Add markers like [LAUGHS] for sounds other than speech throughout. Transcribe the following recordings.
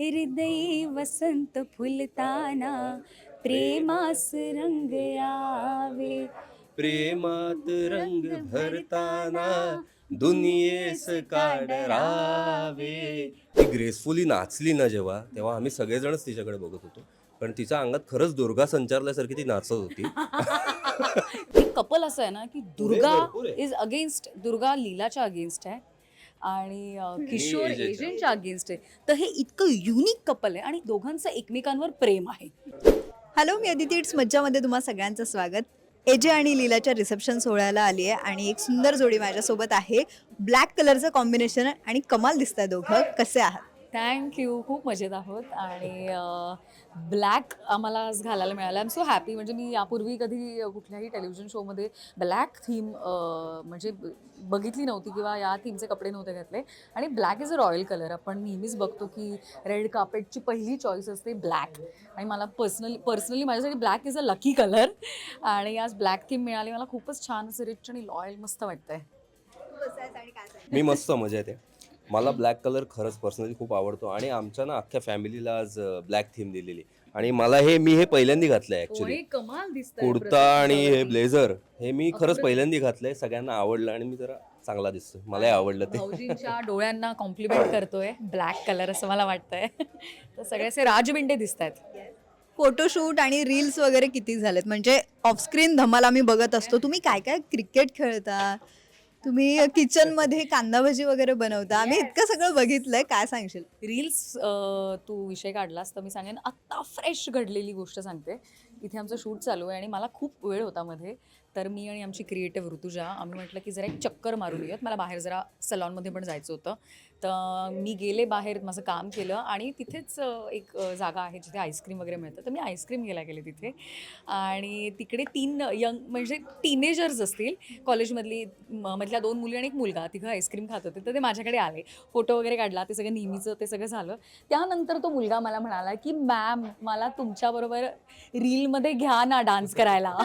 हृदयी वसंत फुलताना प्रेमास रंग यावे. प्रेमात रंग भरताना दुनियेस काढरावे. ती ग्रेसफुली नाचली ना जेव्हा तेव्हा आम्ही सगळेजणच तिच्याकडे बघत होतो. पण तिच्या अंगात खरंच दुर्गा संचारल्यासारखी ती नाचत होती. [LAUGHS] एक कपल असं आहे ना की दुर्गा. इज अगेन्स्ट दुर्गा लीलाच्या अगेन्स्ट आहे. आणि किशोर. एजंटच्या अगेन्स्ट आहे. तर हे इतकं युनिक कपल आहे आणि दोघांचं एकमेकांवर प्रेम आहे. हॅलो मी अदिती. इट्स मज्जामध्ये तुम्हा सगळ्यांचं स्वागत. एजे आणि लीलाच्या रिसेप्शन सोहळ्याला आली आहे आणि एक सुंदर जोडी माझ्यासोबत आहे. ब्लॅक कलरचं कॉम्बिनेशन आणि कमाल दिसत आहे दोघं. कसे आहात? थँक्यू खूप मजेत आहोत. आणि ब्लॅक आम्हाला आज घालायला मिळालं. आय एम सो हॅपी म्हणजे मी यापूर्वी कधी कुठल्याही टेलिव्हिजन शोमध्ये ब्लॅक थीम म्हणजे बघितली नव्हती किंवा या थीमचे कपडे नव्हते घातले. आणि black is a royal colour आपण नेहमीच बघतो की रेड कार्पेटची पहिली चॉईस असते ब्लॅक आणि मला पर्सनली पर्सनली माझ्यासाठी black is a lucky colour आणि आज ब्लॅक थीम मिळाली. मला खूपच छान असं रिच आणि लॉयल मस्त वाटतंय. मी मस्त मजेत आहे. मला ब्लॅक कलर खरंच पर्सनली खूप आवडतो आणि आमच्या ना अख्ख्या फॅमिलीला आज ब्लॅक थीम दिलेली. आणि मला हे मी हे पहिल्यांदा घातलंय ऍक्च्युली कमाल दिसतंय कुर्ता आणि हे. ब्लेझर हे मी खरंच. पहिल्यांदा घातलंय सगळ्यांना आवडलं आणि मी जरा चांगला दिसतोय. मलाही आवडलं ते. डोळ्यांना कॉम्प्लिमेंट [LAUGHS] करतोय ब्लॅक कलर असं मला वाटतंय. तर सगळे असे राजबिंडे दिसत आहेत फोटोशूट आणि रील्स वगैरे किती झालेत? म्हणजे ऑफस्क्रीन धमाल आम्ही बघत असतो. तुम्ही काय काय क्रिकेट खेळता? तुम्ही किचनमध्ये कांदा भजी वगैरे बनवता. आम्ही इतकं सगळं बघितलंय काय सांगशील? रील्स तू विषय काढलास तर मी सांगेन. आत्ता फ्रेश घडलेली गोष्ट सांगते. इथे आमचं शूट चालू आहे आणि मला खूप वेळ होता मध्ये. तर मी आणि आमची क्रिएटिव्ह ऋतुजा आम्ही म्हटलं की जरा एक चक्कर मारून येऊयात. मला बाहेर जरा सलॉनमध्ये पण जायचं होतं. तर मी गेले बाहेर माझं काम केलं आणि तिथेच एक जागा आहे जिथे आईस्क्रीम वगैरे मिळतं. तर मी आईस्क्रीम घ्यायला गेले तिथे. आणि तिकडे तीन यंग म्हणजे टीनेजर्स असतील. कॉलेजमधली मधल्या दोन मुली आणि एक मुलगा. तिघं आईस्क्रीम खात होते. तर ते माझ्याकडे आले. फोटो वगैरे काढला. ते सगळं नेहमीचं ते सगळं झालं. त्यानंतर तो मुलगा मला म्हणाला की मॅम मला तुमच्याबरोबर रीलमध्ये घ्या ना डान्स करायला.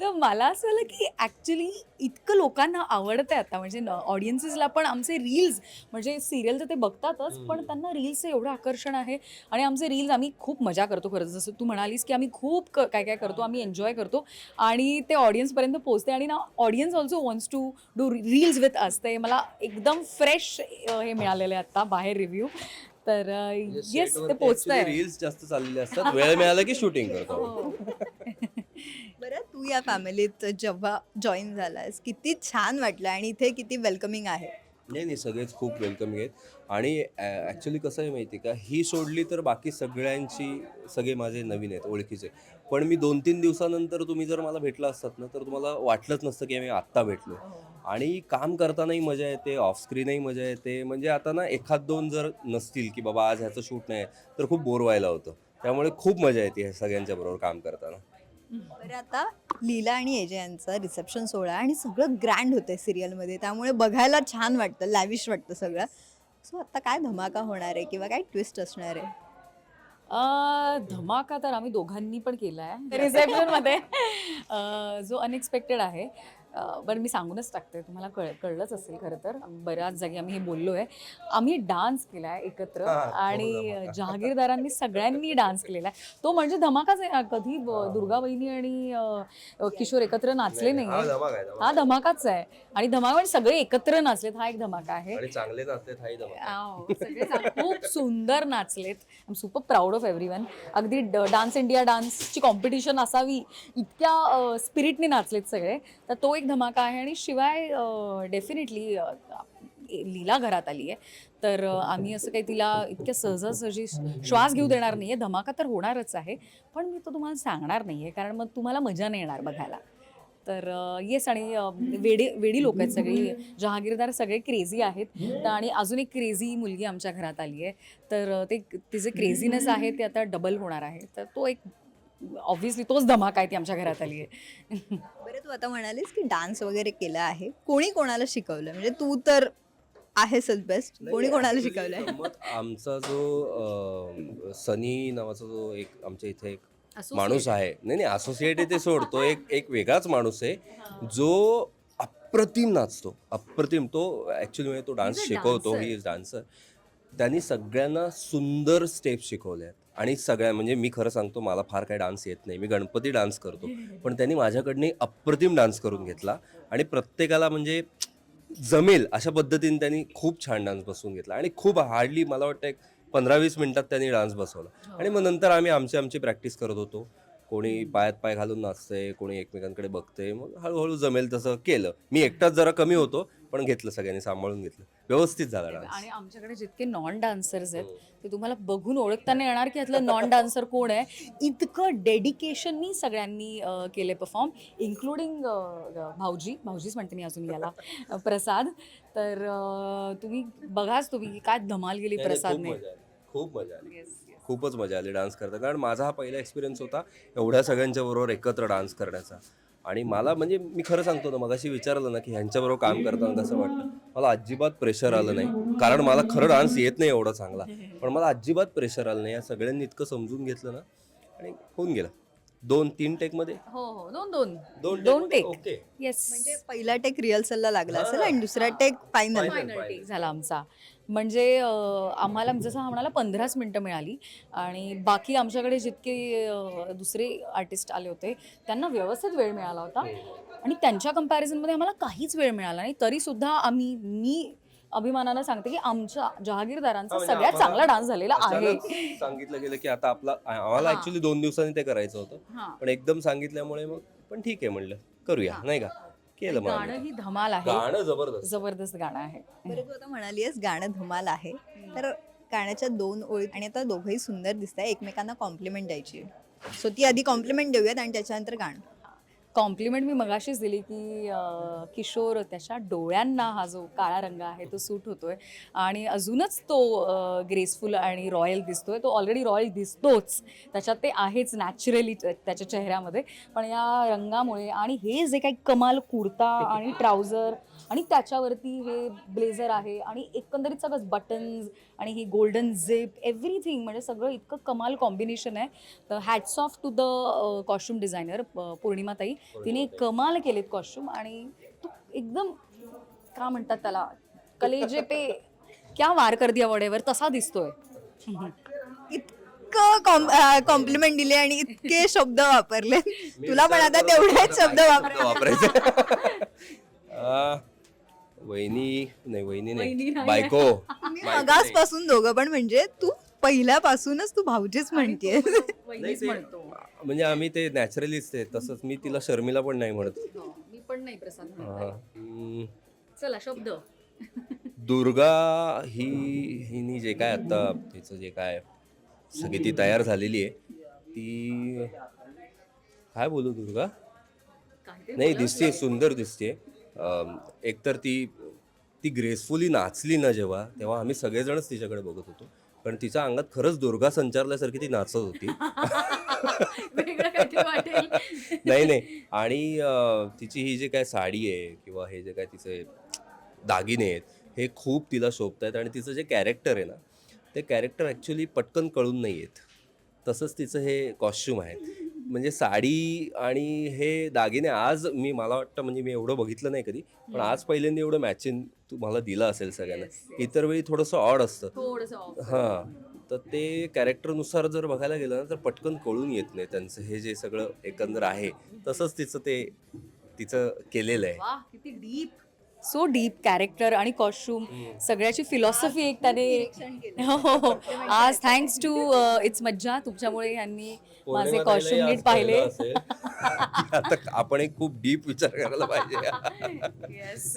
तर मला असं झालं की ॲक्च्युली इतकं लोकांना आवडतं आता. म्हणजे ऑडियन्सेसला पण आमचे रील्स म्हणजे सिरियल तर ते बघतातच पण त्यांना रील्सचं एवढं आकर्षण आहे. आणि आमचे रील्स आम्ही खूप मजा करतो खरंच जसं तू म्हणालीस की आम्ही खूप क- काय काय करतो आम्ही एन्जॉय करतो. आणि ते ऑडियन्सपर्यंत पोहोचते. आणि ना audience also wants to do reels with us ते मला एकदम फ्रेश हे मिळालेलं आहे आता बाहेर रिव्ह्यू तर येस ते पोचतंय रील्स जास्त चाललेले असतात. वेळ मिळाला की शूटिंग करतो तू या फॅमिलीत जेव्हा जॉईन झालास किती छान वाटलं आणि इथे किती वेलकमिंग आहे. नाही नाही सगळेच खूप वेलकमिंग आहेत. आणि ॲक्च्युली कसं आहे माहिती का? ही सोडली तर बाकी सगळ्यांची सगळे माझे नवीन आहेत ओळखीचे. पण मी दोन तीन दिवसानंतर तुम्ही जर मला भेटला असतात ना तर तुम्हाला वाटलंच नसतं की आम्ही आत्ता भेटलो. आणि काम करतानाही मजा येते ऑफस्क्रीनही मजा येते. म्हणजे आता ना एखाद दोन जर नसतील की बाबा आज ह्याचं शूट नाही तर खूप बोर व्हायला होतं. त्यामुळे खूप मजा येते ह्या सगळ्यांच्या बरोबर काम करताना. बरं आता लीला आणि एजे यांचा रिसेप्शन सोहळा आणि सगळं ग्रँड होतंय सिरियलमध्ये. त्यामुळे बघायला छान वाटतं लॅविश वाटतं सगळं. सो आता काय धमाका होणार आहे किंवा काय ट्विस्ट असणार आहे? अ, धमाका तर आम्ही दोघांनी पण केला आहे रिसेप्शनमध्ये. [LAUGHS] अ, जो अनएक्सपेक्टेड आहे. बरं मी सांगूनच टाकते तुम्हाला कळ कळलंच असेल खरं तर. बऱ्याच जागी आम्ही हे बोललो आहे आम्ही डान्स केला आहे एकत्र आणि. जहागीरदारांनी सगळ्यांनी डान्स केलेला आहे. तो म्हणजे धमाकाच आहे कधी ब- दुर्गा वहिनी आणि किशोर एकत्र नाचले नाही हा धमाकाच आहे. आणि धमाका म्हणजे सगळे एकत्र नाचलेत हा एक धमाका आहे. चांगले नाचले हाही धमाका आव, सगळे चांग- खूप सुंदर नाचलेत. I am super proud of every one अगदी डान्स इंडिया डान्सची कॉम्पिटिशन असावी इतक्या स्पिरिटने नाचलेत सगळे. तर तो एक धमाका आहे आणि शिवाय डेफिनेटली लीला घरात आली आहे. तर आम्ही असं काही तिला इतक्या सहजासहजी श्वास घेऊ देणार नाही आहे धमाका तर होणारच आहे. पण मी तो तुम्हाला सांगणार नाही आहे कारण मग तुम्हाला मजा नाही येणार बघायला. तर येस आणि वेडी वेडी लोक आहेत सगळी. जहागीरदार सगळे क्रेझी आहेत. तर आणि अजून एक क्रेझी मुलगी आमच्या घरात आली आहे. तर ते तिचे क्रेझीनेस आहे ते आता डबल होणार आहे. तर तो एक ऑब्व्हियसली तोच धमाका आहे ती आमच्या घरात आली आहे. तू आता म्हणालीस की डान्स वगैरे केला आहे. कोणी कोणाला शिकवलं? म्हणजे तू तर आहेसच बेस्ट कोणी कोणाला शिकवलंय? गंमत आमचा जो अं, सनी नावाचा जो एक आमच्या इथे एक माणूस आहे. नाही नाही असोसिएट ते सोड तो एक एक वेगळाच माणूस आहे जो अप्रतिम नाचतो. अप्रतिम तो ऍक्च्युली म्हणजे तो डान्स शिकवतो. ही इज डान्सर त्यांनी सगळ्यांना सुंदर स्टेप्स शिकवल्या आहेत आणि सगळ्या म्हणजे मी खरं सांगतो मला फार काही डान्स येत नाही. मी गणपती डान्स करतो. पण त्यांनी माझ्याकडनं अप्रतिम डान्स करून घेतला आणि प्रत्येकाला म्हणजे जमेल अशा पद्धतीने त्यांनी खूप छान डान्स बसवून घेतला. आणि खूप हार्डली मला वाटतं एक पंधरा वीस मिनिटात त्यांनी डान्स बसवला. आणि मग नंतर आम्ही आमची आमची प्रॅक्टिस करत होतो. कोणी पायात पाय घालून नाचतंय कोणी एकमेकांकडे बघतंय मग हळूहळू जमेल तसं केलं. मी एकटाच जरा कमी होतो पण घेतलं सगळ्यांनी सांभाळून घेतलं. व्यवस्थित झाला डान्स आणि आमच्याकडे जितके नॉन डान्सर्स आहेत ते तुम्हाला बघून ओळखताना येणार की यातलं नॉन डान्सर कोण आहे. इतकं डेडिकेशननी सगळ्यांनी अं, केले परफॉर्म इन्क्लुडिंग भाऊजी. भाऊजीच म्हणते मी अजून याला अं, प्रसाद. तर अं, तुम्ही बघाच तुम्ही काय धमाल गेली नाही, नाही, खूप प्रसादने. मजा आली. खूप मजा आली. Yes. खूपच मजा आली डान्स करता कारण माझा हा पहिला एक्सपिरियन्स होता एवढ्या सगळ्यांच्या बरोबर एकत्र डान्स करण्याचा. आणि मला म्हणजे मी खरं सांगतो ना मगाशी विचारलं ना की ह्यांच्याबरोबर काम करताना कसं वाटतं मला अजिबात प्रेशर आलं नाही. कारण मला खरं डान्स येत नाही एवढा चांगला. पण मला अजिबात प्रेशर आलं नाही. या सगळ्यांनी इतकं समजून घेतलं ना आणि होऊन गेलं. दोन तीन टेकमध्ये हो हो. दोन दोन. दोन दोन मध्ये? take. ओके येस म्हणजे पहिला टेक रिहर्सलला लागला असेल आणि दुसरा टेक फायनल टेक झाला आमचा. म्हणजे अं, आम्हाला जसं हा म्हणाला पंधराच मिनटं मिळाली आणि बाकी आमच्याकडे जितके अं, दुसरे आर्टिस्ट आले होते त्यांना व्यवस्थित वेळ मिळाला होता. आणि त्यांच्या कम्पॅरिझनमध्ये आम्हाला काहीच वेळ मिळाला नाही. तरीसुद्धा आम्ही मी अभिमानानं सांगते की आमच्या जहागीरदारांचा हा, म्हणजे सगळ्यात आम्हाला चांगला डान्स झालेला आहे. अचानक सांगितलं गेलं की आता आपला आम्हाला हा. ऍक्च्युली दोन दिवसांनी ते करायचं होतं. हां. पण एकदम सांगितल्यामुळे मग पण ठीक आहे म्हणलं. करूया नाही का? केलं मग गाणं आम्ही. ही धमाल आहे. गाणं जबरदस्त. जबरदस्त गाणं आहे. बरं तू आता म्हणालीस गाणं धमाल आहे. तर गाण्याच्या दोन ओळी आणि आता दोघंही सुंदर दिसत आहे एकमेकांना कॉम्प्लिमेंट द्यायची. सो ती आधी कॉम्प्लिमेंट देऊयात आणि त्याच्यानंतर गाणं. कॉम्प्लिमेंट मी मगाशीच दिली की किशोर त्याच्या डोळ्यांना हा जो काळा रंग आहे तो सूट होतोय. आणि अजूनच तो ग्रेसफुल आणि रॉयल दिसतोय. तो ऑलरेडी रॉयल दिसतोच. त्याच्यात ते आहेच नॅचरली त्याच्या चेहऱ्यामध्ये. पण या रंगामुळे आणि हे जे काही कमाल कुर्ता आणि ट्राउझर आणि त्याच्यावरती हे ब्लेझर आहे आणि एकंदरीत सगळंच बटन्स आणि ही गोल्डन झिप एव्हरीथिंग म्हणजे सगळं इतकं कमाल कॉम्बिनेशन आहे. तर hats off to the costume designer पौर्णिमाताई. तिने कमाल केलेत कॉस्ट्युम आणि तो एकदम का म्हणतात त्याला कलेजे पे क्या वार कर दिया वडेवर तसा दिसतोय. इतकं कॉम्प्लिमेंट दिले आणि इतके शब्द वापरले. तुला पण आता तेवढेच शब्द वापरायचे. [LAUGHS] वहिनी नाही वहिनी नाही. नाही. बायको. मी बायको मगासपासून दोघं पण म्हणजे तू पहिल्यापासूनच तू भाऊजीच [LAUGHS] ते- म्हणतो. म्हणजे आम्ही ते नॅचरलीच ते तसंच मी तिला शर्मिला पण नाही म्हणत. हो, मी पण नाही प्रसाद हा. आहे. चला शब्द. दुर्गा ही हिनी जे काय आता तिचं जे काय सगळी ती तयार झालेली आहे ती काय बोलू दुर्गा? नाही. दिसते सुंदर दिसते एकतर ती ती ग्रेसफुली नाचली ना जेव्हा तेव्हा आम्ही सगळेजणच तिच्याकडे बघत होतो. कारण तिच्या अंगात खरंच दुर्गा संचारल्यासारखी ती नाचत होती. [LAUGHS] नाही नाही. आणि अं, तिची ही जे काय साडी आहे किंवा हे जे काय तिचे दागिने आहेत हे खूप तिला शोभत आहेत आणि तिचं जे कॅरेक्टर आहे ना ते कॅरेक्टर ॲक्च्युली पटकन कळून नाही येत तसंच तिचं हे कॉस्ट्युम आहे. म्हणजे साडी आणि हे दागिने आज मी मला वाटतं म्हणजे मी एवढं बघितलं नाही कधी पण आज पहिल्यांदा एवढं मॅचिंग तुम्हाला दिलं असेल सगळ्यांना. इतर वेळी थोडंसं ऑड असतं. हां. तर ते कॅरेक्टरनुसार जर बघायला गेलं ना तर पटकन कळून येत नाही त्यांचं हे जे सगळं एकंदर आहे तसंच तिचं ते तिचं केलेलं आहे. किती डीप सो डीप कॅरेक्टर आणि कॉस्ट्युम सगळ्याची फिलॉसॉफी एक त्याने हो हो हो. आज थँक्स टू इट्स मज्जा. तुमच्यामुळे यांनी माझे कॉस्ट्युम नीट पाहिले. आता आपण एक खूप डीप विचार करायला पाहिजे. येस.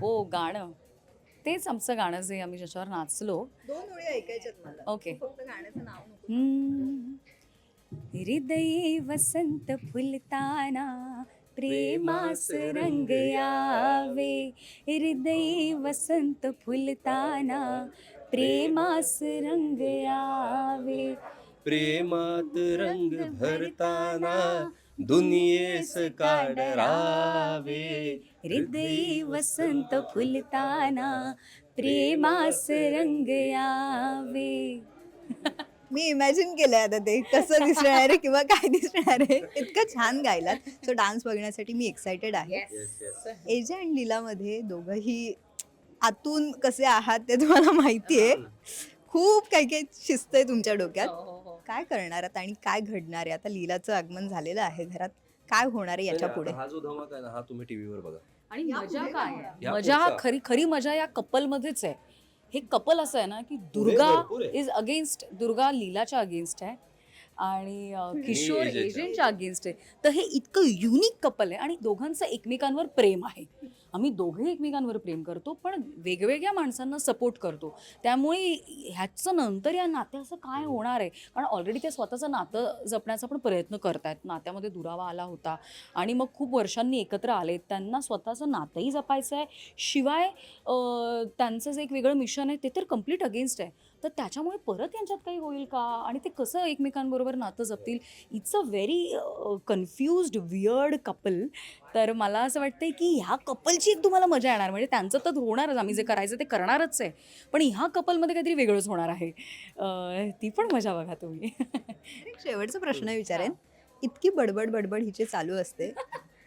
हो गाणं. तेच आमचं गाणं जे आम्ही ज्याच्यावर नाचलो. दोन ओळी ऐकायच्यात मला. ओके फक्त गाण्याचं नाव नको हम्म. हृदयी वसंत फुलताना प्रेमास रंग यावे हृदयी वसंत फुलताना प्रेमास रंग यावे. प्रेमात रंग भरताना दुनियेस काढरावे हृदयी वसंत फुलताना प्रेमास रंग यावे. [LAUGHS] मी इमॅजिन केलंय आता ते कसं दिसणार आहे किंवा काय दिसणार आहे. इतकं छान गायलात. सो डान्स बघण्यासाठी मी एक्सायटेड आहे. एजा आणि लीलामध्ये दोघंही आतून कसे आहात ते तुम्हाला माहिती आहे. खूप काही काही शिस्त आहे तुमच्या डोक्यात. काय करणार आहात आणि काय घडणार आहे? आता लीलाचं आगमन झालेलं आहे घरात. काय होणार आहे याच्यापुढे? हा जो धमाका आहे ना हा तुम्ही टीव्हीवर बघा. आणि मजा काय मजा. खरी खरी मजा या कपलमध्येच आहे. हे कपल असं आहे ना की दुर्गा. इज अगेन्स्ट दुर्गा लीलाच्या अगेन्स्ट आहे आणि किशोर. एजंटच्या अगेन्स्ट आहे तर हे इतकं युनिक कपल आहे आणि दोघांचं एकमेकांवर प्रेम आहे आम्ही दोघे एकमेकांवर प्रेम करतो पण वेगवेगळ्या माणसांना सपोर्ट करतो. त्यामुळे ह्याचं नंतर या नात्याचं काय होणार आहे? कारण ऑलरेडी ते स्वतःचं नातं जपण्याचा पण प्रयत्न करत आहेत नात्यामध्ये दुरावा आला होता आणि मग खूप वर्षांनी एकत्र आले त्यांना स्वतःचं नातंही जपायचं आहे शिवाय त्यांचं जे एक वेगळं मिशन आहे ते तर कंप्लीट अगेन्स्ट आहे. तर त्याच्यामुळे परत यांच्यात काही होईल का? आणि ते कसं एकमेकांबरोबर नातं जपतील? It's a very confused weird couple तर मला असं वाटतंय की ह्या कपलची एक तुम्हाला मजा येणार. म्हणजे त्यांचं तर होणारच. आम्ही जे करायचं ते करणारच आहे. पण ह्या कपलमध्ये काहीतरी वेगळंच होणार आहे. ती पण मजा बघा तुम्ही. शेवटचा प्रश्न विचारेन. इतकी बडबड बडबड हिची चालू असते.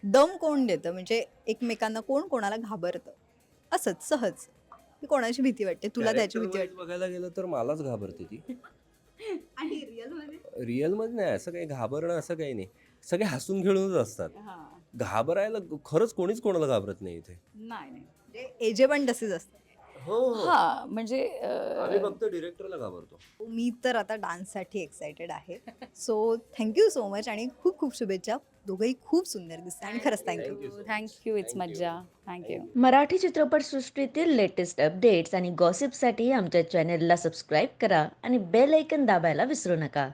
दम कोण देतं? म्हणजे एकमेकांना कोण कोणाला घाबरतं? असंच सहज. की कोणाची भीती वाटते? तुला त्याची भीती wise बघायला गेलं तर मलाच घाबरते ती. वाटते [LAUGHS] आणि रिअलमध्ये? रिअलमध्ये नाही असं काही घाबरणं असं काही नाही. सगळे हसून खेळूनच असतात. घाबरायला खरंच कोणीच कोणाला घाबरत नाही इथे. नाही नाही. म्हणजे एजे पण तसेच असतात. हो हा. म्हणजे अं, आम्ही फक्त डिरेक्टरला घाबरतो. मी मी तर आता डान्ससाठी एक्सायटेड आहे. So thank you so much आणि खूप खूप शुभेच्छा. दोघंही खूप सुंदर दिसतं आणि खरंच thank you thank you it's मज्जा. थँक्यू मराठी चित्रपटसृष्टीतील लेटेस्ट अपडेट्स आणि गॉसिपसाठी आमच्या चॅनेलला सबस्क्राईब करा आणि बेल ऐकन दाबायला विसरू नका.